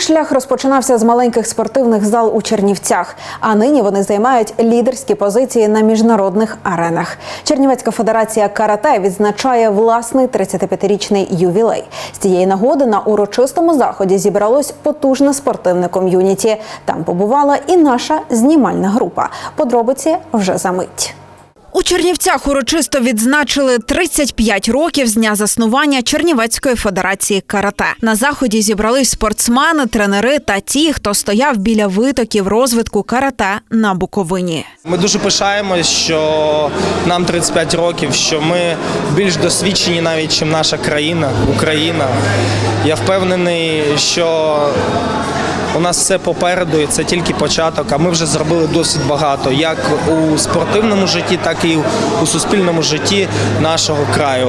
Шлях розпочинався з маленьких спортивних зал у Чернівцях, а нині вони займають лідерські позиції на міжнародних аренах. Чернівецька федерація карате відзначає власний 35-річний ювілей. З цієї нагоди на урочистому заході зібралось потужне спортивне ком'юніті. Там побувала і наша знімальна група. Подробиці вже за мить. У Чернівцях урочисто відзначили 35 років з дня заснування Чернівецької федерації карате. На заході зібрались спортсмени, тренери та ті, хто стояв біля витоків розвитку карате на Буковині. Ми дуже пишаємось, що нам 35 років, що ми більш досвідчені навіть, ніж наша країна, Україна. Я впевнений, що у нас все попереду, і це тільки початок. А ми вже зробили досить багато, як у спортивному житті, так і у суспільному житті нашого краю.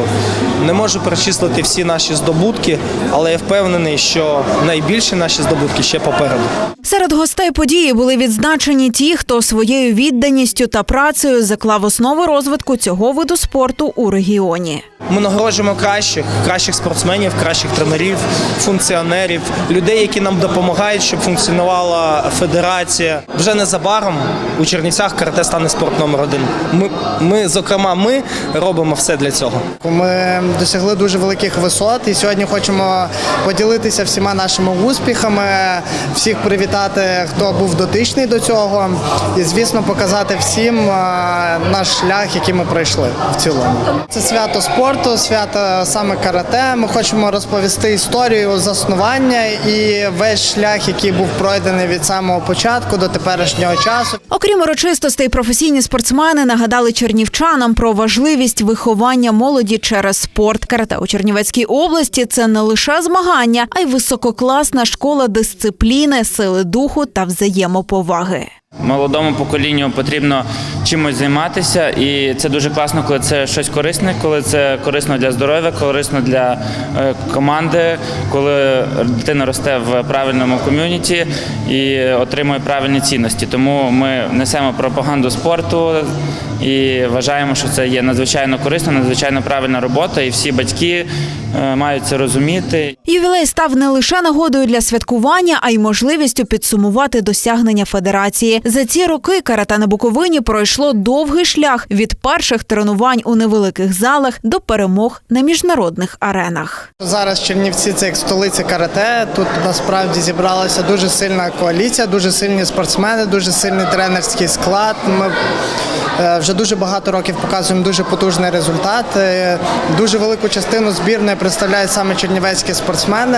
Не можу перечислити всі наші здобутки, але я впевнений, що найбільші наші здобутки ще попереду. Серед гостей події були відзначені ті, хто своєю відданістю та працею заклав основи розвитку цього виду спорту у регіоні. Ми нагороджуємо кращих, кращих спортсменів, кращих тренерів, функціонерів, людей, які нам допомагають, щоб функціонувала федерація. Вже незабаром у Чернівцях карате стане спорт номер один. Ми, ми, зокрема, ми робимо все для цього. Ми досягли дуже великих висот і сьогодні хочемо поділитися всіма нашими успіхами, всіх привітати, хто був дотичний до цього, і звісно показати всім е, наш шлях, який ми пройшли в цілому. Це свято спорту, свято саме карате. Ми хочемо розповісти історію заснування і весь шлях, який був пройдений від самого початку до теперішнього часу. Окрім урочистостей, професійні спортсмени нагадали чернівчанам про важливість виховання молоді через спорт. Карате у Чернівецькій області це не лише змагання, а й висококласна школа дисципліни, сили духу та взаємоповаги. Молодому поколінню потрібно чимось займатися, і це дуже класно, коли це щось корисне, коли це корисно для здоров'я, корисно для е, команди, коли дитина росте в правильному ком'юніті і отримує правильні цінності. Тому ми несемо пропаганду спорту і вважаємо, що це є надзвичайно корисно, надзвичайно правильна робота, і всі батьки мають це розуміти. Ювілей став не лише нагодою для святкування, а й можливістю підсумувати досягнення федерації. За ці роки карате на Буковині пройшло довгий шлях від перших тренувань у невеликих залах до перемог на міжнародних аренах. Зараз Чернівці це як столиця карате. Тут насправді зібралася дуже сильна коаліція, дуже сильні спортсмени, дуже сильний тренерський склад. Ми е, вже дуже багато років показуємо дуже потужний результат. Е, Дуже велику частину збірної представляють саме чернівецькі спортсмени.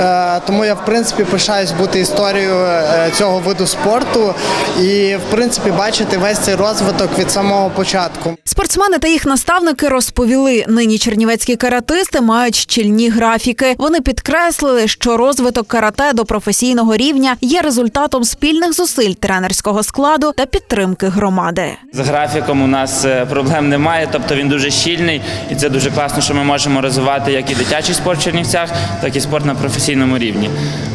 Е, Тому я в принципі пишаюсь бути історією е, цього виду спорту і в принципі бачити весь цей розвиток від самого початку. Спортсмени та їх наставники розповіли, нині чернівецькі каратисти мають щільні графіки. Вони підкреслили, що розвиток карате до професійного рівня є результатом спільних зусиль тренерського складу та підтримки громади. З графіком у нас е, проблем немає, тобто він дуже щільний, і це дуже класно, що ми можемо розвивати як і дитячий спорт в Чернівцях, так і спорт на професійному рівні.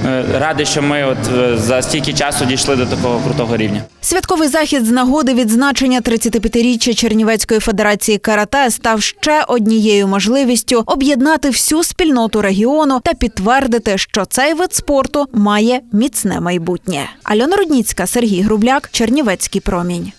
Е, Радий, що ми от е, за стільки часу дійшли до такого крутого рівня. Святковий захід з нагоди відзначення 35-річчя Чернівецької федерації карате став ще однією можливістю об'єднати всю спільноту регіону та підтвердити, що цей вид спорту має міцне майбутнє. Альона Рудніцька, Сергій Грубляк, Чернівецький промінь.